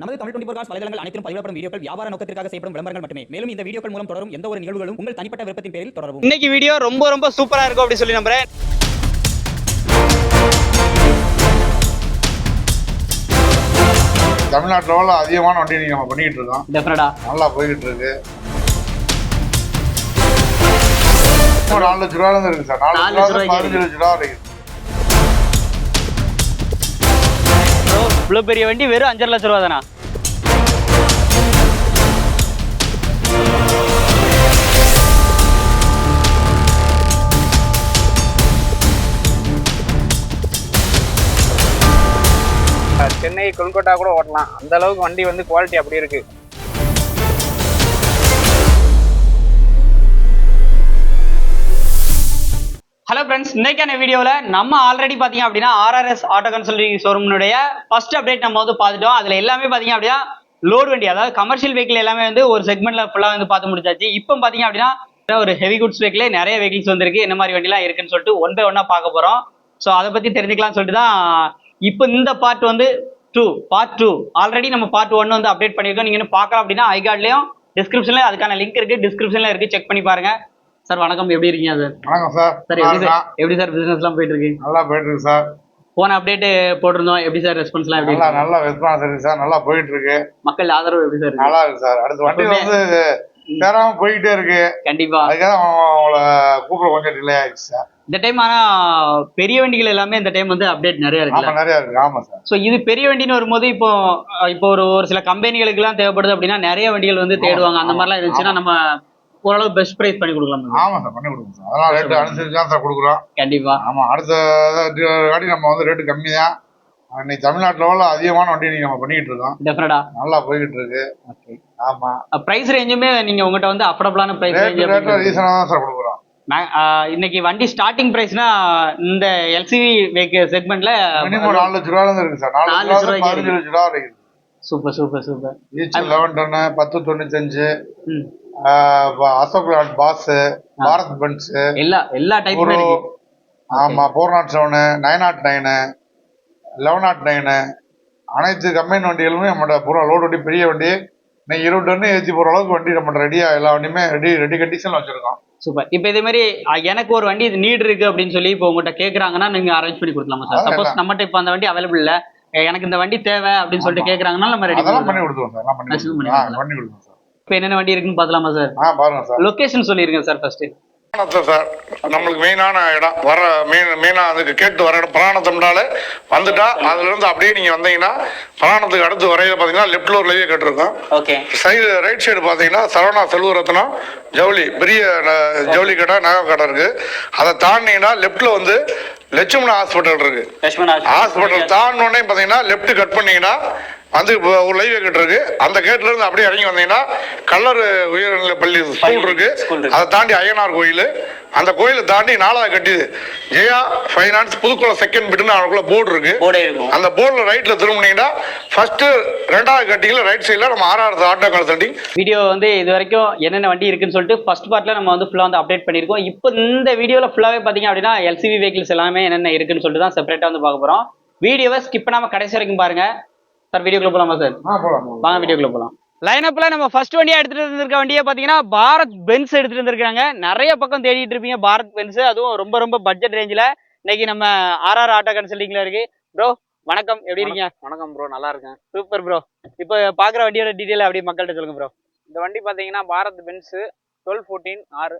நமது Tamil twenty cos வலைதளங்கள் அனைத்தும் பதிவிடப்படும் வீடியோக்கள் வியாபார நோக்கத்திற்காக செய்யப்படும் விளம்பரங்கள் மட்டுமே. மேலும் இந்த வீடியோக்கள் மூலம் தொடரும் எந்த ஒரு நிகழ்வுகளும் உங்கள் தனிப்பட்ட விருப்பத்தின் பேரில் தொடரவும். இன்னைக்கு வீடியோ ரொம்ப ரொம்ப சூப்பரா இருக்கும் அப்படி சொல்லி நம்புறேன். தமிழ்நாட்டு லெவலில் அதிகமான வண்டி நீங்கள் நம்ம பண்ணிக்கிட்டு இருக்கோம். டெஃபினட்டா நல்லா போய்கிட்டு இருக்கு. ஒரு நாலு லட்ச ரூபாயிலிருந்து இருக்கு சார். நாலு லட்ச ரூபா பதினஞ்சு லட்ச ரூபா வரைக்கும். இவ்வளோ பெரிய வண்டி வெறும் அஞ்சரை லட்ச ரூபா தானா? சென்னை கொல்கட்டா கூட ஓட்டலாம். அந்த அளவுக்கு வண்டி வந்து குவாலிட்டி அப்படி இருக்கு. ஹலோ ஃப்ரெண்ட்ஸ் இன்னைக்கான வீடியோவில் நம்ம ஆல்ரெடி பார்த்தீங்க அப்படின்னா ஆர்ஆர்எஸ் ஆட்டோ கன்சல்டிங் ஷோரூம்னுடைய ஃபர்ஸ்ட் அப்டேட் நம்ம வந்து பார்த்துட்டோம். அதில் எல்லாமே பார்த்தீங்க அப்படின்னா லோடு வண்டி அதாவது கமர்ஷியல் வெஹிக்கிள் எல்லாமே வந்து ஒரு செக்மெண்ட்டில் ஃபுல்லாக வந்து பார்த்து முடிச்சாச்சு. இப்போ பார்த்தீங்க அப்படின்னா ஒரு ஹெவி குட்ஸ் வெஹிக்கிளே நிறைய வெஹிக்கிள்ஸ் வந்திருக்கு. என்ன மாதிரி வண்டிலாம் இருக்குன்னு சொல்லிட்டு ஒன் பை ஒன்னாக பார்க்க போகிறோம் ஸோ அதை பற்றி தெரிஞ்சுக்கலாம்னு சொல்லிட்டு தான் இப்போ இந்த பார்ட் வந்து டூ பார்ட் டூ ஆல்ரெடி நம்ம பார்ட் ஒன் வந்து அப்டேட் பண்ணியிருக்கோம். நீங்கள் பார்க்கலாம் அப்படின்னா ஐகார்ட்லேயும் டிஸ்கிரிப்ஷனில் அதுக்கான லிங்க் இருக்குது டிஸ்கிரிப்ஷனில் இருக்குது செக் பண்ணி பாருங்கள் சார் வணக்கம். எப்படி இருக்கீங்க சார்? வணக்கம் சார். சார் எப்படி இருக்கா? சார்? எப்படி சார் பிசினஸ்லாம் போயிட்டு இருக்கு? நல்லா போயிட்டு இருக்கு சார். போன அப்டேட் போட்டிருந்தோம். எப்படி சார் ரெஸ்பான்ஸ்லாம் எப்படி நல்லா இருக்கு? நல்லா ரெஸ்பான்ஸ் இருக்கு சார். நல்லா போயிட்டு இருக்கு. மக்கள் ஆதரவு எப்படி சார் இருக்கு? நல்லா இருக்கு சார். அடுத்த வண்டி வந்து சேராம போயிட்டே இருக்கு. கண்டிப்பா. அதுக்காக உங்களை கூப்பிட கொஞ்சம் டிலே ஆயிடுச்சு சார். இந்த டைம் ஆனா பெரிய வண்டிகள் எல்லாமே இந்த டைம் வந்து அப்டேட் நிறைய ஆமா இருக்குல்ல நிறைய இருக்கு. ஆமா சார். ஸோ இது பெரிய வண்டின்னு வரும்போது இப்போ இப்போ ஒரு ஒரு சில கம்பெனிகளுக்கு எல்லாம் தேவைப்படுது அப்படின்னா நிறைய வண்டிகள் வந்து தேடுவாங்க. அந்த மாதிரிலாம் இருந்துச்சுன்னா நம்ம ஓரளவு பெஸ்ட் பிரைஸ் பண்ணி கொடுக்கலாம். ஆமா சார் பண்ணி கொடுங்க சார். அதெல்லாம் ரேட்டு அனுசரிச்சு தான் சார் கொடுக்குறோம். கண்டிப்பா. ஆமா அடுத்த வாட்டி நம்ம வந்து ரேட்டு கம்மி தான் இன்னைக்கு தமிழ்நாட்டு லெவலில் அதிகமான வண்டி நீங்க நம்ம பண்ணிக்கிட்டு இருக்கோம். டெஃபினட்டா நல்லா போய்கிட்டு இருக்கு. ஆமா. பிரைஸ் ரேஞ்சுமே நீங்க உங்ககிட்ட வந்து அஃபோர்டபுளான பிரைஸ் ரேட்டு ரேட்டு ரேஞ்ச் ரீசனாக தான் சார் கொடுக்குறோம். இன்னைக்கு வண்டி ஸ்டார்டிங் பிரைஸ்னா இந்த எல்சிவி செக்மெண்ட்ல மினிமம் நாலு லட்ச இருந்து இருக்கு சார். நாலு லட்ச லட்ச ரூபா ரூபாய்க்கு பதினஞ்சு லட்ச ரூபா வரைக்கும் super super super. Eleven ton பத்து தொண்ணூத்தஞ்சு. அசோக் லேண்ட் பாஸ் பாரத் பென்ஸ் எல்லா எல்லா இருக்கு ஆமா four naught seven nine naught nine eleven naught nine அனைத்து கம்பெனி வண்டிகளுமே நம்மளோட பூரா லோடு வண்டி பெரிய வண்டி இன்னைக்கு இருபது டன்னு ஏற்றி போகிற அளவுக்கு வண்டி நம்ம ரெடியா எல்லா வண்டியுமே ரெடி ரெடி கண்டிஷன்ல வச்சிருக்கோம். சூப்பர் இப்போ இதே மாதிரி எனக்கு ஒரு வண்டி இது நீட் இருக்கு அப்படின்னு சொல்லி இப்போ உங்ககிட்ட கேக்குறாங்கன்னா நீங்க அரேஞ்ச் பண்ணி கொடுக்கலாமா சார்? சப்போஸ் நம்மகிட்ட இப்போ அந்த வண்டி அவைலபிள் இல்ல. எனக்கு இந்த வண்டி தேவை அப்படின்னு சொல்லிட்டு கேக்குறாங்கன்னா நம்ம ரெடி பண்ணி கொடுத்துருவோம் சார். பண்ணி கொடுத்துருவோம் சார். இப்போ என்னென்ன வண்டி இருக்குன்னு பார்க்கலாமா சார் ஆ பாருங்க சார் லொகேஷன் சொல்லிருங்க சார் ஃபர்ஸ்ட் பிராணத்தை சார் நம்மளுக்கு மெயினான இடம் வர மெயின் மெயினாக அதுக்கு கேட்டு வர இடம் பிராணத்தம்னால வந்துட்டா அதுல இருந்து அப்படியே நீங்க வந்தீங்கன்னா பிராணத்துக்கு அடுத்து வரையில பார்த்தீங்கன்னா லெஃப்ட்ல ஒரு லைவே கேட்டிருக்கோம். ஓகே சைடு ரைட் சைடு பார்த்தீங்கன்னா சரவணா செல்வரத்னம் ஜவுளி பெரிய ஜவுளி கடை நகை கடை இருக்கு. அதை தாண்டினீங்கன்னா லெஃப்ட்ல வந்து லட்சுமண ஹாஸ்பிட்டல் இருக்கு. ஹாஸ்பிட்டல் தாண்டினோடனே பார்த்தீங்கன்னா லெஃப்ட் கட் பண்ணீங்கன்னா வந்து இப்போ ஒரு லைவ் கேட் இருக்கு. அந்த கேட்ல இருந்து அப்படியே இறங்கி வந்தீங்கன்னா கல்லர் உயர்நிலை பள்ளி ஸ்கூல் இருக்கு. அதை தாண்டி அய்யனார் கோயில். அந்த கோயிலை தாண்டி நாலாவது கட்டிது ஜெயா ஃபைனான்ஸ் புதுக்குளம் செகண்ட் பிட்னு அவனுக்குள்ள போர்டு இருக்கு. அந்த போர்டில் ரைட்ல திரும்பினீங்கன்னா ஃபர்ஸ்ட் ரெண்டாவது கட்டிங்ல ரைட் சைடில் நம்ம ஆறாவது ஆட்டோ கன்சல்டிங் வீடியோ வந்து இது வரைக்கும் என்னென்ன வண்டி இருக்குன்னு சொல்லிட்டு ஃபர்ஸ்ட் பார்ட்ல நம்ம வந்து ஃபுல்லாக வந்து அப்டேட் பண்ணியிருக்கோம். இப்போ இந்த வீடியோவில் ஃபுல்லாகவே பார்த்தீங்க அப்படின்னா எல்சிவி வெஹிக்கிள்ஸ் எல்லாமே என்னென்ன இருக்குன்னு சொல்லிட்டு தான் செப்பரேட்டாக வந்து பார்க்க போகிறோம் வீடியோவை ஸ்கிப் பண்ணாம கடைசி வரைக்கும் பாருங்க. சார் வீடியோக்குள்ள போகலாமா சார்? போலாம் வாங்க வீடியோக்குள்ள போகலாம் லைனப்பில் நம்ம ஃபர்ஸ்ட் வண்டியா எடுத்துட்டு வந்திருக்க வண்டியை பார்த்தீங்கன்னா பாரத் பென்ஸ் எடுத்துட்டு வந்திருக்காங்க நிறைய பக்கம் தேடிட்டு இருப்பீங்க பாரத் பென்ஸ் அதுவும் ரொம்ப ரொம்ப பட்ஜெட் ரேஞ்சில் இன்னைக்கு நம்ம ஆர்ஆர் ஆட்டோ கன்சல்டிங்ல இருக்கு. ப்ரோ வணக்கம். எப்படி இருக்கீங்க? வணக்கம் ப்ரோ நல்லா இருக்கேன். சூப்பர் ப்ரோ இப்போ பார்க்குற வண்டியோட டீட்டெயில் அப்படியே மக்கள்கிட்ட சொல்லுங்க ப்ரோ இந்த வண்டி பார்த்தீங்கன்னா பாரத் பென்ஸு டுவெல் ஃபோர்டீன் ஆறு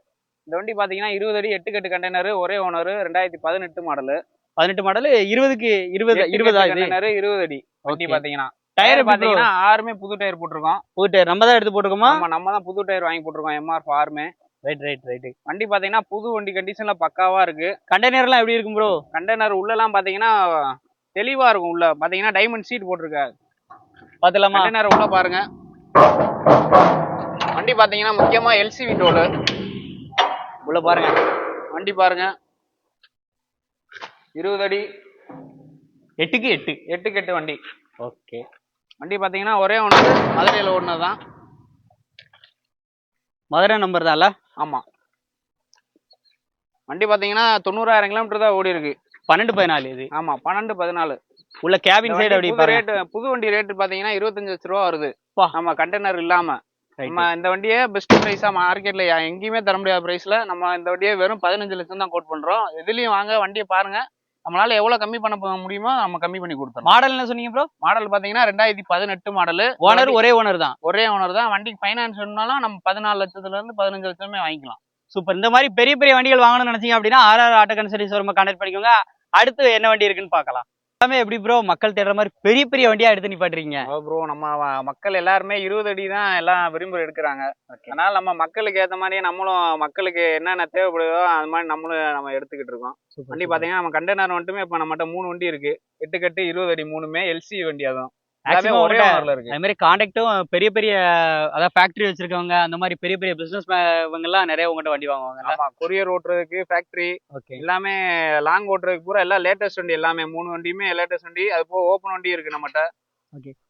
இந்த வண்டி பார்த்தீங்கன்னா இருபது அடி எட்டு கட்டு கண்டெய்னர் ஒரே ஓனர் ரெண்டாயிரத்தி பதினெட்டு மாடலு பதினெட்டு மாடல் இருபதுக்கு இருபது இருபதா இது கண்டெய்னர் இருபது அடி வண்டி Okay. பார்த்தீங்கன்னா டயர் பார்த்தீங்கன்னா ஆறுமே புது டயர் போட்டிருக்கோம். புது டயர் நம்ம தான் எடுத்து போட்டுக்கோமா ஆமா நம்ம தான் புது டயர் வாங்கி போட்டிருக்கோம் எம்ஆர்எஃப் ஆறுமே. ரைட் ரைட் ரைட் வண்டி பார்த்தீங்கன்னா புது வண்டி கண்டிஷன்ல பக்காவா இருக்கு. கண்டெய்னர்லாம் எப்படி இருக்கும் ப்ரோ கண்டெய்னர் உள்ளலாம் பார்த்தீங்கன்னா தெளிவா இருக்கும் உள்ள. பார்த்தீங்கன்னா டைமண்ட் சீட் போட்டிருக்காரு. பார்த்துலாமா கண்டெய்னர் உள்ள பாருங்க. வண்டி பாத்தீங்கன்னா முக்கியமா எல்சிவி டோலு உள்ள பாருங்க. வண்டி பாருங்க. இருபது அடி. எட்டுக்கு எட்டு. எட்டுக்கு எட்டு வண்டி. ஓகே. வண்டி பாத்தீங்கன்னா ஒரே ஒன்று மதுரையில் ஒன்று தான். மதுரை நம்பர் தான்ல? ஆமா. வண்டி பாத்தீங்கன்னா தொண்ணூறாயிரம் கிலோமீட்டர் தான் ஓடி இருக்கு. பன்னெண்டு பதினாலு இது? ஆமா பன்னெண்டு பதினாலு. உள்ள கேபின் சைடு அப்படி பாருங்க? ரேட் புது வண்டி ரேட் பாத்தீங்கன்னா இருபத்தஞ்சு லட்ச ரூபா வருது. நம்ம கண்டெய்னர் இல்லாம. நம்ம இந்த வண்டியே பெஸ்ட் பிரைஸா மார்க்கெட்ல எங்கேயுமே தர முடியாத பிரைஸ்ல நம்ம இந்த வண்டியை வெறும் பதினஞ்சு லட்சம் தான் கோட் பண்றோம். எதுலயும் வாங்க வண்டியை பாருங்க. நம்மளால எவ்வளவு கம்மி பண்ண முடியுமோ நம்ம கம்மி பண்ணி கொடுத்துறோம் மாடல் என்ன சொன்னீங்க ப்ரோ மாடல் பாத்தீங்கன்னா ரெண்டாயிரத்தி பதினெட்டு மாடலு ஓனர் ஒரே ஓனர் தான். ஒரே ஓனர் தான். வண்டிக்கு ஃபைனான்ஸ் வேணும்னாலும் நம்ம பதினாலு லட்சத்துல இருந்து பதினஞ்சு லட்சமே வாங்கிக்கலாம். சூப்பர் இந்த மாதிரி பெரிய பெரிய வண்டிகள் வாங்கணும்னு நினைச்சீங்க அப்படின்னா RR auto consulting showroom contact பண்ணிக்கோங்க. அடுத்து என்ன வண்டி இருக்குன்னு பார்க்கலாம். எல்லாமே எப்படி ப்ரோ மக்கள் தேடுற மாதிரி பெரிய பெரிய வண்டியா எடுத்து நிப்பாட்டுறீங்க. ப்ரோ நம்ம மக்கள் எல்லாருமே இருபது அடி தான் எல்லாம் விரும்பி எடுக்கிறாங்க. அதனால நம்ம மக்களுக்கு ஏத்த மாதிரியே நம்மளும் மக்களுக்கு என்னென்ன தேவைப்படுதோ அது மாதிரி நம்மளும் நம்ம எடுத்துக்கிட்டு இருக்கோம். வண்டி பாத்தீங்கன்னா நம்ம கண்டெய்னர் மட்டுமே இப்ப நம்மகிட்ட மூணு வண்டி இருக்கு. எட்டு கட்டு இருபது அடி மூணுமே எல்சி வண்டி அதுவும் Maximum ஒரே இருக்கு. அது மாதிரி காண்டாக்டும் பெரிய பெரிய அதாவது ஃபேக்டரி வச்சிருக்கவங்க அந்த மாதிரி பெரிய பெரிய பிசினஸ் இவங்க எல்லாம் நிறைய உங்ககிட்ட வண்டி வாங்குவாங்க. ஆமா கொரியர் ஓட்டுறதுக்கு ஃபேக்டரி ஓகே எல்லாமே லாங் ஓட்டுறதுக்கு பூரா எல்லாம் லேட்டஸ்ட் வண்டி எல்லாமே மூணு வண்டியுமே லேட்டஸ்ட் வண்டி அது போக ஓப்பன் வண்டி இருக்கு நம்மகிட்ட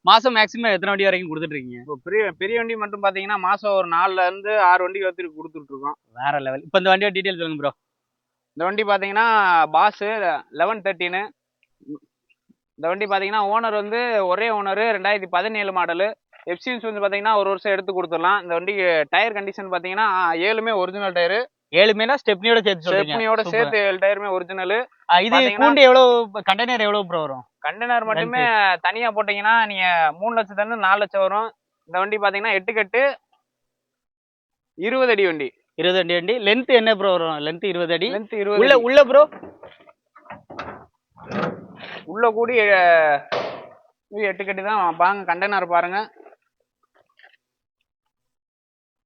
மாசம் மேக்ஸிமம் எத்தனை வண்டி வரைக்கும் கொடுத்துட்டு இருக்கீங்க இப்போ பெரிய பெரிய வண்டி மட்டும் பாத்தீங்கன்னா மாசம் ஒரு நாலுல இருந்து ஆறு வண்டி வச்சுட்டு கொடுத்துட்டு இருக்கோம் வேற லெவல் இப்போ இந்த வண்டியோட டீடைல் சொல்லுங்க ப்ரோ இந்த வண்டி பாத்தீங்கன்னா பாஸ் லெவன் தேர்ட்டின்னு இந்த வண்டி பாத்தீங்கன்னா ஓனர் வந்து ஒரே ஓனர் ரெண்டாயிரத்தி பதினேழு மாடலு எஃப்சிஎன்ஸ் வந்து பாத்தீங்கன்னா ஒரு வருஷம் எடுத்து கொடுத்துடலாம். இந்த வண்டி டயர் கண்டிஷன் பாத்தீங்கன்னா ஏழுமே ஒரிஜினல் டயரு ஏழுமேனா ஸ்டெப்னியோட சேர்த்து ஸ்டெப்னியோட. சேர்த்து ஏழு டயருமே ஒரிஜினல் இது கூண்டு எவ்வளவு கண்டெய்னர் எவ்வளவு ப்ரோ வரும்? கண்டெய்னர் மட்டுமே தனியா போட்டீங்கன்னா நீங்க மூணு லட்சத்துல இருந்து நாலு லட்சம் வரும். இந்த வண்டி பாத்தீங்கன்னா எட்டு கட்டு இருபது அடி வண்டி. இருபது அடி வண்டி. லென்த் என்ன ப்ரோ வரும்? லென்த் இருபது அடி. லென்த் இருபது உள்ள. உள்ள ப்ரோ உள்ள கூடி எட்டு கட்டி தான் பாருங்க கண்டெய்னர் பாருங்க.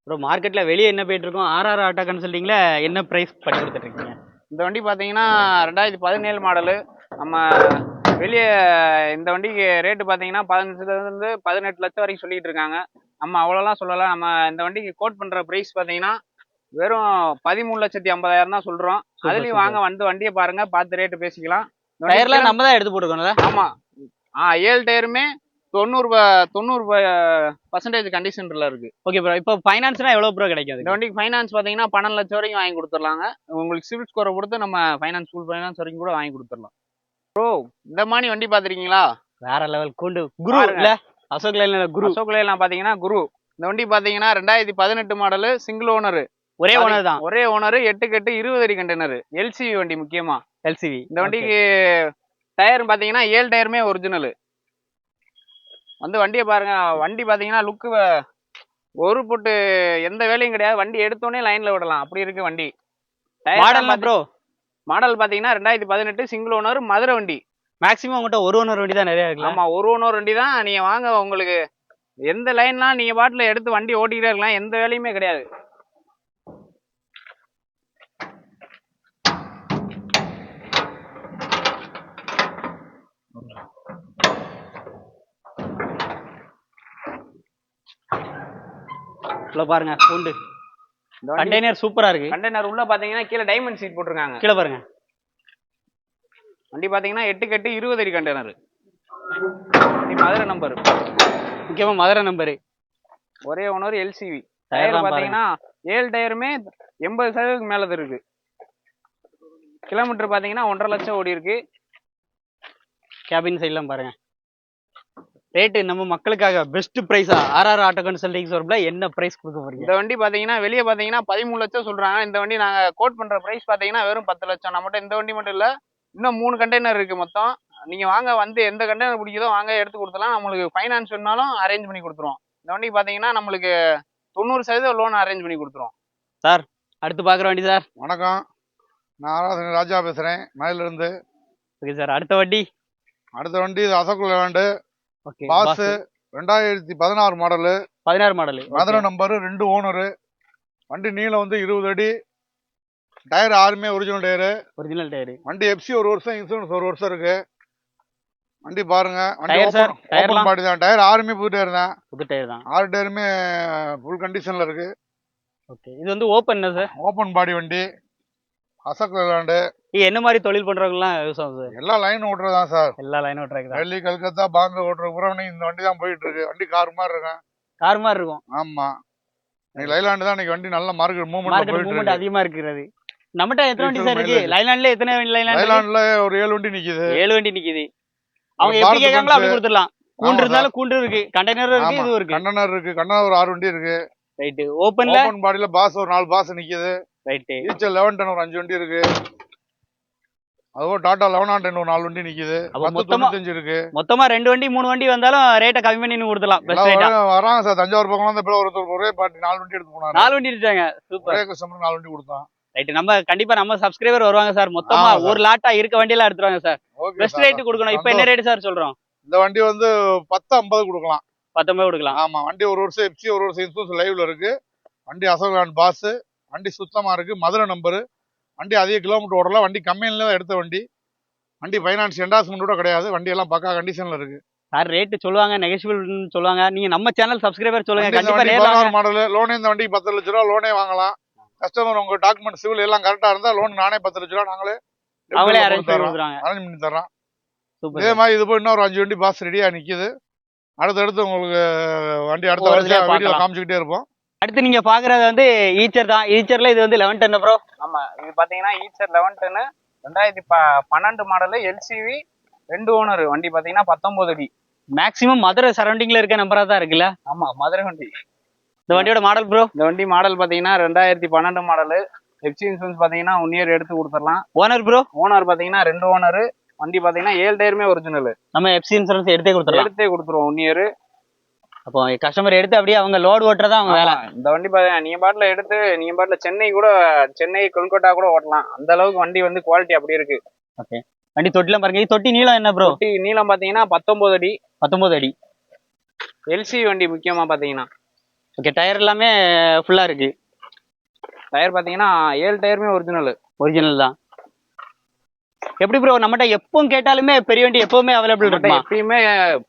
ப்ரோ மார்க்கெட்ல வெளியே என்ன போயிட்டு இருக்கோம் ஆர்ஆர் ஆட்டோ கன்சல்டிங்ல என்ன பிரைஸ் பண்ணி கொடுத்துட்டு இருக்கீங்க இந்த வண்டி பாத்தீங்கன்னா ரெண்டாயிரத்தி பதினேழு மாடலு நம்ம வெளியே இந்த வண்டிக்கு ரேட்டு பாத்தீங்கன்னா பதினஞ்சுல இருந்து பதினெட்டு லட்சம் வரைக்கும் சொல்லிட்டு இருக்காங்க நம்ம அவ்வளோலாம் சொல்லலாம் நம்ம இந்த வண்டிக்கு கோட் பண்ற பிரைஸ் பாத்தீங்கன்னா வெறும் பதிமூணு லட்சத்தி ஐம்பதாயிரம் தான் சொல்றோம். Super, அதுலயும். வாங்க வந்து வண்டியை பாருங்க பார்த்து ரேட்டு பேசிக்கலாம். டயர்லாம் நம்ம தான் எடுத்து போட்டுக்கோம்ல ஆமா. ஆ ஏழு டயருமே தொண்ணூறு தொண்ணூறு பர்சன்டேஜ் கண்டிஷன்ல இருக்கு. ஓகே ப்ரோ இப்போ ஃபைனான்ஸ்னா எவ்வளவு ப்ரோ கிடைக்கும் இந்த? வண்டிக்கு ஃபைனான்ஸ் பாத்தீங்கன்னா பன்னெண்டு லட்சம் வரைக்கும் வாங்கி கொடுத்துடலாங்க. உங்களுக்கு சிவில் ஸ்கோரை கொடுத்து நம்ம ஃபைனான்ஸ் ஃபுல் ஃபைனான்ஸ் வரைக்கும் கூட வாங்கி கொடுத்துடலாம். ப்ரோ இந்த மாதிரி வண்டி பாத்திருக்கீங்களா? வேற லெவல் கூண்டு. குரு. இல்ல? அசோக் லைன்ல குரு. அசோக் லேலாம் பாத்தீங்கன்னா குரு. இந்த வண்டி பாத்தீங்கன்னா ரெண்டாயிரத்தி பதினெட்டு மாடலு சிங்கிள் ஓனர் ஒரே ஓனர் தான். ஒரே ஓனர் எட்டு கட்டு இருபது அடி கண்டெய்னர் எல்சிவி வண்டி முக்கியமா. எல்சிவி இந்த வண்டிக்கு டயர் பாத்தீங்கன்னா ஏழு டயருமே ஒரிஜினல் வந்து வண்டியை பாருங்க வண்டி பாத்தீங்கன்னா லுக்கு ஒரு பொட்டு எந்த வேலையும் கிடையாது. வண்டி எடுத்தோடனே லைன்ல விடலாம். அப்படி இருக்கு வண்டி. மாடல் ப்ரோ மாடல் பாத்தீங்கன்னா ரெண்டாயிரத்தி பதினெட்டு சிங்கிள் ஓனர் மதுரை வண்டி. மேக்ஸிமம் உங்ககிட்ட ஒரு ஓனர் வண்டி தான் நிறைய இருக்குல்ல? ஆமா ஒரு ஓனர் வண்டி தான். நீங்க வாங்க உங்களுக்கு எந்த லைன்லாம் நீங்க பாட்டுல எடுத்து வண்டி ஓட்டிக்கிட்டே இருக்கலாம். எந்த வேலையுமே கிடையாது. உள்ள பாருங்க வண்டி கண்டெய்னர் சூப்பரா இருக்கு. கண்டெய்னர் உள்ள பாத்தீங்கன்னா கீழே டைமண்ட் சீட் போட்டிருக்காங்க. கீழே பாருங்க. வண்டி பாத்தீங்கன்னா எட்டு கட்டு இருபது அடி கண்டெய்னர் மதுரை நம்பர் முக்கியமா மதுரை நம்பரு ஒரே ஓனர் எல்சிவி டயர் பாத்தீங்கன்னா ஏழு டயருமே எண்பது சதவீதத்துக்கு மேல இருக்கு. கிலோமீட்டர் பாத்தீங்கன்னா ஒன்றரை லட்சம் ஓடி இருக்கு. கேபின் சைட்லாம் பாருங்க. ரேட்டு நம்ம மக்களுக்காக பெஸ்ட் பிரைஸா ஆர்ஆர் ஆட்டோ கன்சல்டிங் ஷோரூம்ல என்ன பிரைஸ் கொடுக்க போறீங்க? இந்த வண்டி பாத்தீங்கன்னா வெளியே பாத்தீங்கன்னா பதிமூணு லட்சம் சொல்றாங்க. இந்த வண்டி நாங்க கோட் பண்ற பிரைஸ் பாத்தீங்கன்னா வெறும் பத்து லட்சம். நம்மகிட்ட இந்த வண்டி மட்டும் இல்ல இன்னும் மூணு கண்டெய்னர் இருக்கு மொத்தம். நீங்க வாங்க வந்து எந்த கண்டெய்னர் பிடிக்குதோ வாங்க எடுத்து கொடுத்துலாம் நம்மளுக்கு ஃபைனான்ஸ் வேணாலும் அரேஞ்ச் பண்ணி கொடுத்துருவோம். இந்த வண்டி பாத்தீங்கன்னா நம்மளுக்கு தொண்ணூறு சதவீதம் லோன் அரேஞ்ச் பண்ணி கொடுத்துருவோம். அடுத்து பாக்குற வண்டி சார். வணக்கம். நான் ஆராதனை ராஜா பேசுகிறேன் மயிலிருந்து. Okay sir. அடுத்த வண்டி? அடுத்த வண்டி இது அசோக் லேண்டு ஓகே பாஸ் ரெண்டாயிரத்தி பதினாறு மாடலு. பதினாறு மாடல் மதுரை நம்பரு ரெண்டு ஓனரு. வண்டி நீளம் வந்து இருபது அடி. டயர் ஆறுமே ஒரிஜினல் டயரு. Original tyre. வண்டி எஃப்சி ஒரு வருஷம் இன்சூரன்ஸ் ஒரு வருஷம் இருக்கு. வண்டி பாருங்க. வண்டி ஓப்பன்? பாடி தான். டயர் ஆறுமே புது டயர் தான். புது டயர் தான். ஆறு டயருமே ஃபுல் கண்டிஷன்ல இருக்கு. ஓகே. இது வந்து ஓப்பன் சார் ஓப்பன் பாடி வண்டி. அசோக் லேண்டு இது என்ன மாதிரி தொழில் பண்றவங்கலாம் ஆகும் சார்? எல்லா லைன் ஓட்டுறது சார். எல்லா லைனும் ட்ராக் தான். டெல்லி கல்கத்தா பாம்பே ஓட்டுற இன்னைக்கு இந்த வண்டி தான் போயிட்டு இருக்கு வண்டி கார் மாதிரி இருக்கும். கார் மாதிரி இருக்கும். ஆமா. இன்னைக்கு லைலாண்டு தான் இன்னைக்கு வண்டி நல்ல மார்க்கெட் மூவ்மெண்ட் மூவ்மெண்ட் அதிகமா இருக்கிறது. நம்மகிட்ட எத்தனை வண்டி சார் இருக்கு. லைலாண்ட்ல எத்தனை லைலாண்ட் லைலாண்ட்ல? ஒரு ஏழு வண்டி நிக்குது. ஏழு வண்டி நிக்குது. அவங்க எப்படி கேட்காங்களோ அப்படி. கொடுத்துடலாம். கூண்டு இருந்தாலும் கூண்டு இருக்கு. கண்டெய்னர் இருக்கு. இதுவும் இருக்கு. கண்டனர் இருக்கு. கண்டனர் ஒரு ஆறு வண்டி இருக்கு. ரைட்டு ஓப்பன்ல ஓபன் பாடியில பாஸ் ஒரு நாலு பாஸ் நிக்குது. ரைட்டு லெவன் டென் ஒரு அஞ்சு வண்டி இருக்கு. அதுவும் டாடா லெவன் ஒரு நாலு வண்டி நிக்குது. தொண்ணூத்தஞ்சு இருக்கு. மொத்தமா ரெண்டு வண்டி மூணு வண்டி வந்தாலும் ரேட்டை கம்மி பண்ணி வர- வராங்க சார். தஞ்சாவூர் பக்கம் வந்து ஒருத்தர் ஒரே பாட்டி நாலு வண்டி எடுத்து போனாரு. நாலு வண்டி இருக்காங்க சூப்பர் ஒரே கஸ்டமர் நாலு வண்டி கொடுத்தான். ரைட் நம்ம கண்டிப்பா நம்ம சப்ஸ்கிரைபர் வருவாங்க சார். மொத்தமா. ஒரு லாட்டா இருக்க வண்டியெல்லாம் எடுத்துருவாங்க சார். பெஸ்ட் ரேட் கொடுக்கணும். இப்போ என்ன ரேட் சார் சொல்றோம்? இந்த வண்டி வந்து பத்து ஐம்பது கொடுக்கலாம். பத்தொன்பது கொடுக்கலாம். ஆமா. வண்டி ஒரு வருஷம் எப்சி ஒரு வருஷம் இன்சூரன்ஸ் லைவ்ல இருக்கு. வண்டி அசோகான் பாஸ் வண்டி சுத்தமா இருக்கு மதுரை நம்பரு வண்டி அதிக கிலோமீட்டர் ஓடலாம் வண்டி கம்மியில தான் எடுத்த வண்டி. வண்டி ஃபைனான்ஸ் என்டாஸ்மெண்ட் கூட கிடையாது வண்டி எல்லாம் பக்கா கண்டிஷன்ல இருக்கு. சார் ரேட் சொல்லுவாங்க நெகஷிபிள் சொல்லுவாங்க. நீங்க நம்ம சேனல் சப்ஸ்கிரைபர் சொல்லுங்க வண்டி இந்த கண்டிப்பா வண்டி நேர்ல வாங்க. பதினாறு மாடல் லோனே இந்த வண்டிக்கு பத்து லட்ச ரூபா லோனே வாங்கலாம். கஸ்டமர் உங்க டாக்குமெண்ட் சிவில் எல்லாம் கரெக்டா இருந்தா லோன் நானே பத்து லட்ச ரூபா நாங்களே அவங்களே அரேஞ்ச் பண்ணி தர்றோம். சூப்பர் இதே மாதிரி இது போய் இன்னொரு அஞ்சு வண்டி பாஸ் ரெடியா நிக்குது. அடுத்தடுத்து உங்களுக்கு வண்டி அடுத்த வருஷம் வீடியோ. காமிச்சுக்கிட்டே இருப்போம். அடுத்து நீங்க பாக்குறது வந்து ஈச்சர் தான். ஈச்சர்ல இது வந்து லெவன் டென் ப்ரோ ஆமா இது பாத்தீங்கன்னா ஈச்சர் லெவன் டென்னு ரெண்டாயிரத்தி ப பன்னெண்டு மாடலு எல்சிவி ரெண்டு ஓனர் வண்டி பாத்தீங்கன்னா பத்தொன்பது அடி. மேக்ஸிமம் மதுரை சரௌண்டிங்ல இருக்க நம்பரா தான் இருக்குல்ல? ஆமா மதுரை வண்டி. இந்த வண்டியோட மாடல் ப்ரோ இந்த வண்டி மாடல் பாத்தீங்கன்னா ரெண்டாயிரத்தி பன்னெண்டு மாடலு எஃப்சி இன்சூரன்ஸ் பாத்தீங்கன்னா ஒன் இயர் எடுத்து கொடுத்துடலாம். ஓனர் ப்ரோ ஓனர் பாத்தீங்கன்னா ரெண்டு ஓனர் வண்டி பாத்தீங்கன்னா ஏழு டயருமே ஒரிஜினல் நம்ம எஃப்சி இன்சூரன்ஸ் எடுத்தே கொடுத்துடலாம். எடுத்தே கொடுத்துருவோம் ஒன் இயர் அப்போ கஸ்டமர் எடுத்து அப்படியே அவங்க லோடு ஓட்டுறதா அவங்க வேலை. இந்த வண்டி பாத்தீங்கன்னா நீங்க பாட்டுல எடுத்து நீங்க பாட்டுல சென்னை கூட சென்னை கொல்கட்டா கூட ஓட்டலாம். அந்த அளவுக்கு வண்டி வந்து குவாலிட்டி அப்படி இருக்கு. வண்டி தொட்டிலாம் பாருங்க இது தொட்டி நீளம் என்ன ப்ரோ தொட்டி நீளம் பாத்தீங்கன்னா பத்தொன்பது அடி. பத்தொன்பது அடி. எல்சி வண்டி முக்கியமா பாத்தீங்கன்னா. ஓகே டயர் எல்லாமே ஃபுல்லா இருக்கு. டயர் பாத்தீங்கன்னா ஏழு டயருமே ஒரிஜினல் ஒரிஜினல் தான். எப்படி ப்ரோ நம்மகிட்ட எப்பவும் கேட்டாலுமே பெரிய வண்டி எப்பவுமே அவைலபிள் இருக்குமா? எப்பயுமே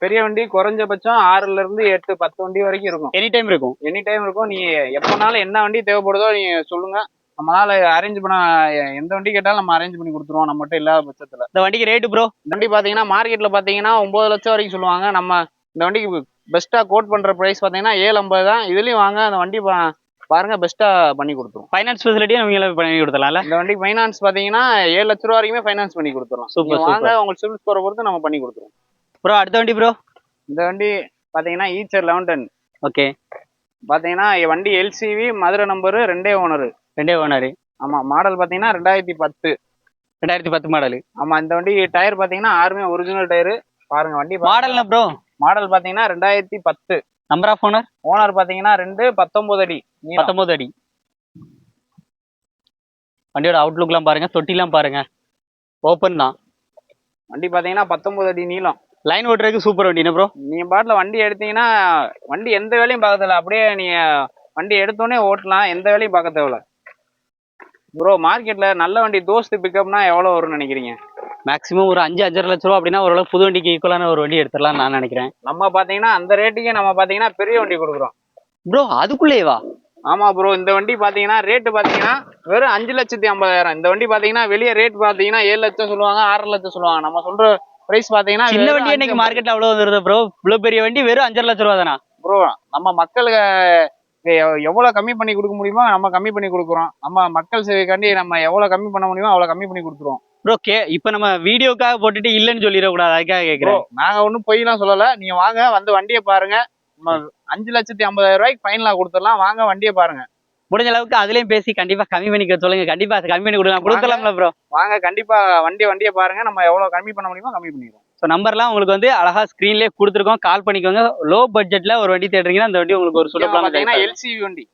பெரிய வண்டி குறைஞ்சபட்சம் ஆறுல இருந்து எட்டு பத்து வண்டி வரைக்கும் இருக்கும். எனி டைம் இருக்கும். எனி டைம் இருக்கும். நீ எப்பனாலும் என்ன வண்டி தேவைப்படுதோ நீங்க சொல்லுங்க. நம்மளால அரேஞ்ச் பண்ண எந்த வண்டி கேட்டாலும் நம்ம அரேஞ்ச் பண்ணி கொடுத்துருவோம். நம்மகிட்ட இல்லாத பட்சத்துல. இந்த வண்டிக்கு ரேட்டு ப்ரோ இந்த வண்டி பாத்தீங்கன்னா மார்க்கெட்ல பாத்தீங்கன்னா ஒன்பது லட்சம் வரைக்கும் சொல்லுவாங்க. நம்ம இந்த வண்டிக்கு பெஸ்ட்டா கோட் பண்ற பிரைஸ் பாத்தீங்கன்னா ஏழு ஐம்பது தான். இதுலயும் வாங்க. அந்த வண்டி பாருங்க பெஸ்ட்டா பண்ணி கொடுத்துருவோம் ஃபைனான்ஸ் ஃபெசிலிட்டியும் நீங்களே பண்ணி கொடுத்துடலாம்ல? இந்த வண்டி ஃபைனான்ஸ் பாத்தீங்கன்னா ஏழு லட்ச ரூபா வரைக்குமே ஃபைனான்ஸ் பண்ணி Super, நீங்க வாங்க உங்களுக்கு சிவில் ஸ்கோரை பொறுத்து நம்ம பண்ணி கொடுத்துருவோம். ப்ரோ அடுத்த வண்டி ப்ரோ இந்த வண்டி பாத்தீங்கன்னா ஈச்சர் லெவன் டென் ஓகே பாத்தீங்கன்னா வண்டி எல்சிவி மதுரை நம்பரு ரெண்டே ஓனரு. ரெண்டே ஓனர். ஆமா மாடல் பாத்தீங்கன்னா ரெண்டாயிரத்தி பத்து. ரெண்டாயிரத்தி பத்து மாடல் ஆமா இந்த வண்டி டயர் பாத்தீங்கன்னா ஆறுமே ஒரிஜினல் டயரு பாருங்க வண்டி மாடல்னா ப்ரோ மாடல் பாத்தீங்கன்னா ரெண்டாயிரத்தி பத்து. நம்பர் ஆஃப் ஓனர் ஓனர் பாத்தீங்கன்னா ரெண்டு பத்தொன்பது அடி நீளம். பத்தொன்பது அடி. வண்டியோட அவுட்லுக்லாம் பாருங்க தொட்டிலாம் பாருங்க. ஓப்பன் தான். வண்டி பாத்தீங்கன்னா பத்தொன்பது அடி நீளம். லைன் ஓட்டுறதுக்கு சூப்பர் வண்டி என்ன ப்ரோ நீங்க பாட்டுல வண்டி எடுத்தீங்கன்னா வண்டி எந்த வேலையும் பார்க்க தேவையில்ல. அப்படியே நீங்க வண்டி எடுத்தோடனே ஓட்டலாம் எந்த வேலையும் பார்க்க தேவையில்ல. ப்ரோ மார்க்கெட்ல நல்ல வண்டி தோஸ்து பிக்கப்னா எவ்வளவு வரும்னு நினைக்கிறீங்க? மேக்ஸிமம் ஒரு அஞ்சு அஞ்சரை லட்ச ரூபா அப்படின்னா ஓரளவு புது வண்டிக்கு ஈக்குவலான ஒரு வண்டி எடுத்துடலாம் நான் நினைக்கிறேன். நம்ம பாத்தீங்கன்னா அந்த ரேட்டுக்கே நம்ம பாத்தீங்கன்னா பெரிய வண்டி கொடுக்குறோம். ப்ரோ அதுக்குள்ளேவா? ஆமா ப்ரோ இந்த வண்டி பாத்தீங்கன்னா ரேட்டு பாத்தீங்கன்னா வெறும் அஞ்சு லட்சத்தி ஐம்பதாயிரம். இந்த வண்டி பாத்தீங்கன்னா வெளியே ரேட் பாத்தீங்கன்னா ஏழு லட்சம் சொல்லுவாங்க ஆறு லட்சம் சொல்லுவாங்க. நம்ம சொல்ற பிரைஸ் பாத்தீங்கன்னா சின்ன வண்டி இன்னைக்கு. மார்க்கெட்ல அவ்வளவு வந்துருது ப்ரோ இவ்வளவு பெரிய வண்டி வெறும் அஞ்சரை லட்ச ரூபா தானா? ப்ரோ நம்ம மக்களுக்கு எவ்வளவு கம்மி பண்ணி கொடுக்க முடியுமோ நம்ம கம்மி பண்ணி கொடுக்குறோம். நம்ம மக்கள் சேவைக்காண்டி நம்ம எவ்வளவு கம்மி பண்ண முடியுமோ அவ்வளவு கம்மி பண்ணி கொடுத்துருவோம். ப்ரோ கே இப்ப நம்ம வீடியோக்காக போட்டுட்டு இல்லைன்னு சொல்லிடக்கூடாது. அதுக்காக ப்ரோ கேக்குறேன் நாங்க ஒண்ணும் பொய்லாம் சொல்லல. நீங்க வாங்க வந்து வண்டியை பாருங்க. நம்ம அஞ்சு லட்சத்தி ஐம்பதாயிரம் ரூபாய்க்கு ஃபைனலா கொடுத்துடலாம். வாங்க வண்டியை பாருங்க. முடிஞ்ச அளவுக்கு அதுலயும் பேசி கண்டிப்பா கம்மி பண்ணிக்க சொல்லுங்க. கண்டிப்பா கம்மி பண்ணி கொடுக்கலாம். கொடுக்கலாம்ல ப்ரோ வாங்க கண்டிப்பா வண்டியை வண்டியை பாருங்க. நம்ம எவ்வளவு கம்மி பண்ண முடியுமோ கம்மி பண்ணிடுவோம். ஸோ நம்பர்லாம் உங்களுக்கு வந்து அழகா ஸ்க்ரீன்லேயே கொடுத்துருக்கோம். கால் பண்ணிக்கோங்க. லோ பட்ஜெட்ல ஒரு வண்டி தேடுறீங்கன்னா அந்த வண்டி உங்களுக்கு ஒரு சுலபமான எல்சிவி வண்டி.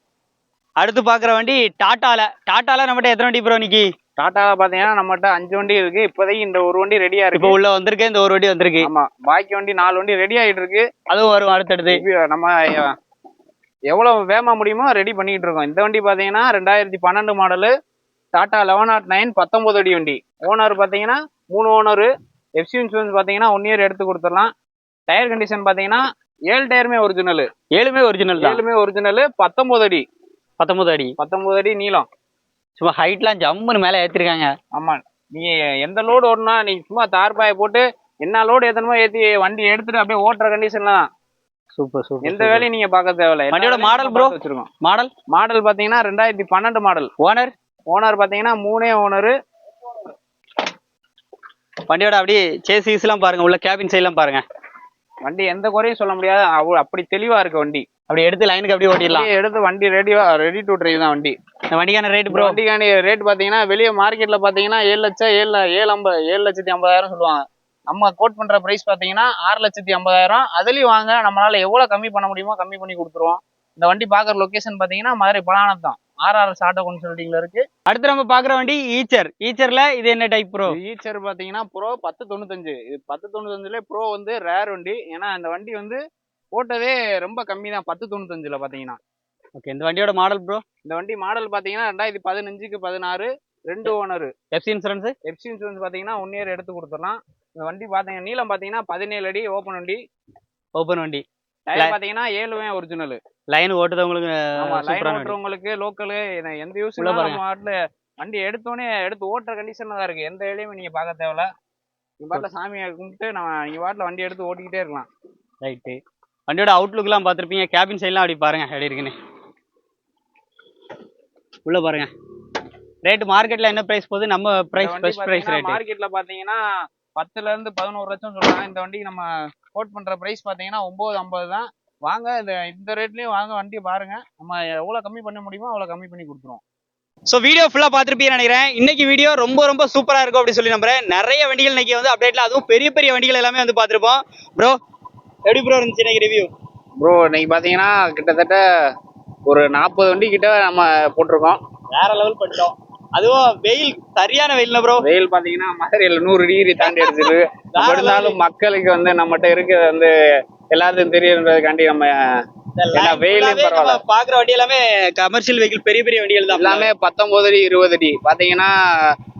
அடுத்து பாக்குற வண்டி டாட்டால டாட்டால நம்மகிட்ட எத்தனை வண்டி ப்ரோ நிக்கி டாடா பாத்தீங்கன்னா நம்மகிட்ட அஞ்சு வண்டி இருக்கு. இப்போதைக்கு இந்த ஒரு வண்டி ரெடியா இப்போ இருக்கு உள்ள வந்திருக்கு இந்த ஒரு வண்டி வந்திருக்கு. ஆமா. பாக்கி வண்டி நாலு வண்டி ரெடி ஆயிட்டு இருக்கு அதுவும் வரும் அடுத்தடுத்து. இப்ப நம்ம எ- எவ்வளவு வேகமா முடியுமோ ரெடி பண்ணிட்டு இருக்கோம். இந்த வண்டி பாத்தீங்கன்னா ரெண்டாயிரத்தி பன்னெண்டு model Tata eleven naught nine பத்தொன்பது அடி வண்டி. ஓனர் பாத்தீங்கன்னா மூணு ஓனர் எஃப்சி இன்சூரன்ஸ் பாத்தீங்கன்னா ஒன் இயர் எடுத்து கொடுத்துடலாம். டயர் கண்டிஷன் பாத்தீங்கன்னா ஏழு டயருமே ஒரிஜினல் ஏழுமே ஒரிஜினல் ஏழுமே ஒரிஜினல் பத்தொன்பது அடி. பத்தொன்பது அடி. பத்தொன்பது அடி நீளம். சும்மா ஹைட்லாம் ஜம்முன்னு மேல ஏத்திருக்காங்க. ஆமா நீங்க எந்த லோடு ஓடனா நீங்க சும்மா தார்பாயை போட்டு என்ன லோடு ஏத்தணுமோ ஏத்தி வண்டி எடுத்துட்டு அப்படியே ஓட்டுற கண்டிஷன்ல தான். சூப்பர் சூப்பர் எந்த வேலையும் நீங்க பார்க்க தேவையில்ல. வண்டியோட bro? பார்த்து வச்சிருக்கோம். மாடல் மாடல் பாத்தீங்கன்னா ரெண்டாயிரத்தி பன்னெண்டு மாடல் ஓனர் ஓனர் பாத்தீங்கன்னா மூணே ஓனர் வண்டியோட அப்படியே சேசிஸ் எல்லாம் பாருங்க. உள்ள கேபின் சைட் எல்லாம் பாருங்க. வண்டி எந்த குறையும் சொல்ல முடியாது. அப்படி தெளிவா இருக்கு வண்டி. அப்படி எடுத்து லைனுக்கு அப்படியே ஓட்டிடலாம். எடுத்து வண்டி ரெடியா ரெடி டு டிரைவ் தான் வண்டி. இந்த வண்டிக்கான ரேட் ப்ரோ வண்டிக்கான ரேட் பாத்தீங்கன்னா வெளியே மார்க்கெட்ல பாத்தீங்கன்னா ஏழு லட்சம் ஏழு ஏழு ஐம்பது ஏழு லட்சத்தி ஐம்பதாயிரம் சொல்லுவாங்க. நம்ம கோட் பண்ற பிரைஸ் பாத்தீங்கன்னா ஆறு லட்சத்தி ஐம்பதாயிரம். அதுலயும் வாங்க நம்மளால எவ்வளவு கம்மி பண்ண முடியுமோ கம்மி பண்ணி கொடுத்துருவோம். இந்த வண்டி பாக்குற லொகேஷன் பாத்தீங்கன்னா மதுரை பலானம் தான். ஆர்ஆர்எஸ் ஆட்டோ கன்சல்டிங்ல இருக்கு. அடுத்து நம்ம பாக்குற வண்டி ஈச்சர் ஈச்சர்ல இது என்ன டைப் ப்ரோ ஈச்சர் பாத்தீங்கன்னா ப்ரோ பத்து தொண்ணூத்தஞ்சு. இது பத்து தொண்ணூத்தஞ்சுல ப்ரோ வந்து ரேர் வண்டி. ஏன்னா இந்த வண்டி வந்து போட்டதே ரொம்ப கம்மி தான் பத்து தொண்ணூத்தஞ்சுல பாத்தீங்கன்னா. ஓகே இந்த வண்டியோட மாடல் ப்ரோ இந்த வண்டி மாடல் பாத்தீங்கன்னா ரெண்டாயிரத்தி பதினஞ்சுக்கு பதினாறு ரெண்டு owner. FC insurance FC insurance பாத்தீங்கன்னா ஒன் இயர் எடுத்து கொடுத்துடலாம். இந்த வண்டி பாத்தீங்கன்னா நீளம் பாத்தீங்கன்னா பதினேழு அடி ஓப்பன் வண்டி. ஓப்பன் வண்டி. டயர் பாத்தீங்கன்னா ஏழுவே ஒரிஜினல் லைன் ஓட்டுறவங்களுக்கு லைன் ஓட்டுறவங்களுக்கு லோக்கலு எந்த யூஸ் உள்ள பாருங்க. வண்டி எடுத்தோடனே எடுத்து ஓட்டுற கண்டிஷன்ல தான் இருக்கு. எந்த வேலையும் நீங்க பார்க்க தேவையில்ல. நீங்க பாட்டில் சாமியை கும்பிட்டு நம்ம நீங்க பாட்டில் வண்டி எடுத்து ஓட்டிக்கிட்டே இருக்கலாம். ரைட்டு வண்டியோட அவுட்லுக் எல்லாம் பார்த்துருப்பீங்க. கேபின் சைட்லாம் அப்படி பாருங்க எப்படி இருக்குன்னு. உள்ள பாருங்க. ரேட் மார்க்கெட்ல என்ன பிரைஸ் போகுது? நம்ம பிரைஸ் பெஸ்ட் பிரைஸ் ரேட் மார்க்கெட்ல பாத்தீங்கன்னா பத்துல இருந்து பதினோரு லட்சம் சொல்றாங்க. இந்த வண்டிக்கு நம்ம கோட் பண்ற பிரைஸ் பாத்தீங்கன்னா ஒன்பது ஐம்பது தான். வாங்க இந்த இந்த ரேட்லயும் வாங்க வண்டி பாருங்க. நம்ம எவ்வளவு கம்மி பண்ண முடியுமோ அவ்வளவு கம்மி பண்ணி கொடுத்துருவோம். ஸோ வீடியோ ஃபுல்லாக பார்த்துருப்பீங்கன்னு நினைக்கிறேன். இன்னைக்கு வீடியோ ரொம்ப ரொம்ப சூப்பராக இருக்கும் அப்படின்னு சொல்லி நம்புறேன். நிறைய வண்டிகள் இன்னைக்கு வந்து அப்டேட்ல அதுவும் பெரிய பெரிய வண்டிகள் எல்லாமே வந்து பார்த்துருப்போம். ப்ரோ எப்படி ப்ரோ இருந்துச்சு இன்னைக்கு ரிவ்யூ ப்ரோ இன்னைக்கு பாத்தீங்கன்னா கிட்டத்தட்ட ஒரு நாற்பது வண்டி கிட்ட நம்ம போட்டிருக்கோம். வேற லெவல் பண்ணிட்டோம். அதுவும் வெயில் சரியான வெயில் ப்ரோ வெயில் பாத்தீங்கன்னா மதுரையில நூறு டிகிரி தாண்டி அடிச்சிருக்கு இருந்தாலும் மக்களுக்கு வந்து நம்மகிட்ட இருக்கிறது வந்து எல்லாத்துக்கும் தெரியறதுக்காண்டி நம்ம வெயிலும் பரவாயில்ல. பாக்குற வண்டி எல்லாமே கமர்ஷியல் வெஹிக்கிள் பெரிய பெரிய வண்டிகள் தான் எல்லாமே பத்தொன்பது அடி இருபது அடி. பாத்தீங்கன்னா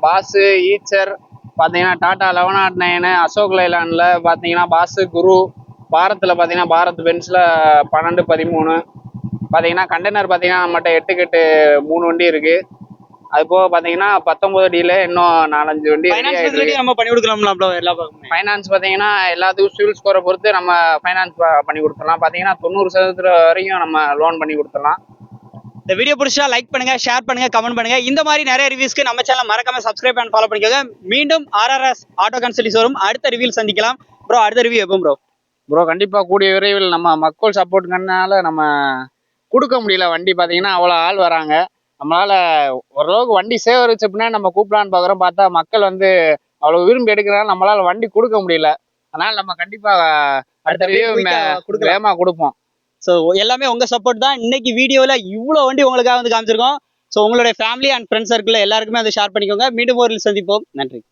பாஸ் ஈச்சர் பாத்தீங்கன்னா Tata eleven naught nine Ashok லைலான்ல பாத்தீங்கன்னா பாஸ் குரு பாரத்ல பாத்தீங்கன்னா பாரத் பென்ஸ்ல பன்னெண்டு பதிமூணு. பாத்தீங்கன்னா கண்டெய்னர் பாத்தீங்கன்னா நம்மகிட்ட எட்டு கெட்டு மூணு வண்டி இருக்கு. அது போக பாத்தீங்கன்னா பத்தொன்பது அடியில இன்னும் நாலஞ்சு வண்டி நம்ம பண்ணி கொடுக்கலாம்ல ப்ரோ எல்லா ஃபைனான்ஸ் பாத்தீங்கன்னா எல்லாத்துக்கும் சிவில் ஸ்கோரை பொறுத்து நம்ம ஃபைனான்ஸ் பண்ணி கொடுத்துடலாம். பாத்தீங்கன்னா தொண்ணூறு சதவீதம் வரையும் நம்ம லோன் பண்ணி கொடுத்துடலாம். இந்த வீடியோ பிடிச்சா லைக் பண்ணுங்க ஷேர் பண்ணுங்க கமெண்ட் பண்ணுங்க. இந்த மாதிரி நிறைய ரிவ்யூஸ்க்கு நம்ம சேனல் மறக்காம சப்ஸ்கிரைப் அண்ட் ஃபாலோ பண்ணிக்கோங்க. மீண்டும் ஆர்ஆர்எஸ் ஆட்டோ கன்சல்டிஸ் வரும் அடுத்த ரிவ்யூல் சந்திக்கலாம். ப்ரோ அடுத்த ரிவ்யூ எப்போ ப்ரோ ப்ரோ கண்டிப்பா கூடிய விரைவில் நம்ம மக்கள் சப்போர்ட்னால நம்ம கொடுக்க முடியல வண்டி பாத்தீங்கன்னா அவ்வளோ ஆள் வராங்க. நம்மளால ஓரளவுக்கு வண்டி சேகரிச்ச பின்னாடி நம்ம கூப்பிடலான்னு பாக்குறோம். பார்த்தா மக்கள் வந்து அவ்வளவு விரும்பி எடுக்கிறனால நம்மளால வண்டி கொடுக்க முடியல. அதனால நம்ம கண்டிப்பா அடுத்த review மே- கொடுக்கலாம். வேகமா கொடுப்போம். ஸோ எல்லாமே உங்க சப்போர்ட் தான். இன்னைக்கு வீடியோல இவ்வளோ வண்டி உங்களுக்காக வந்து காமிச்சிருக்கோம். ஸோ உங்களுடைய ஃபேமிலி அண்ட் ஃப்ரெண்ட்ஸ் சர்க்கிள் எல்லாருக்குமே அதை ஷேர் பண்ணிக்கோங்க. மீண்டும் ஒரு சந்திப்போம். நன்றி.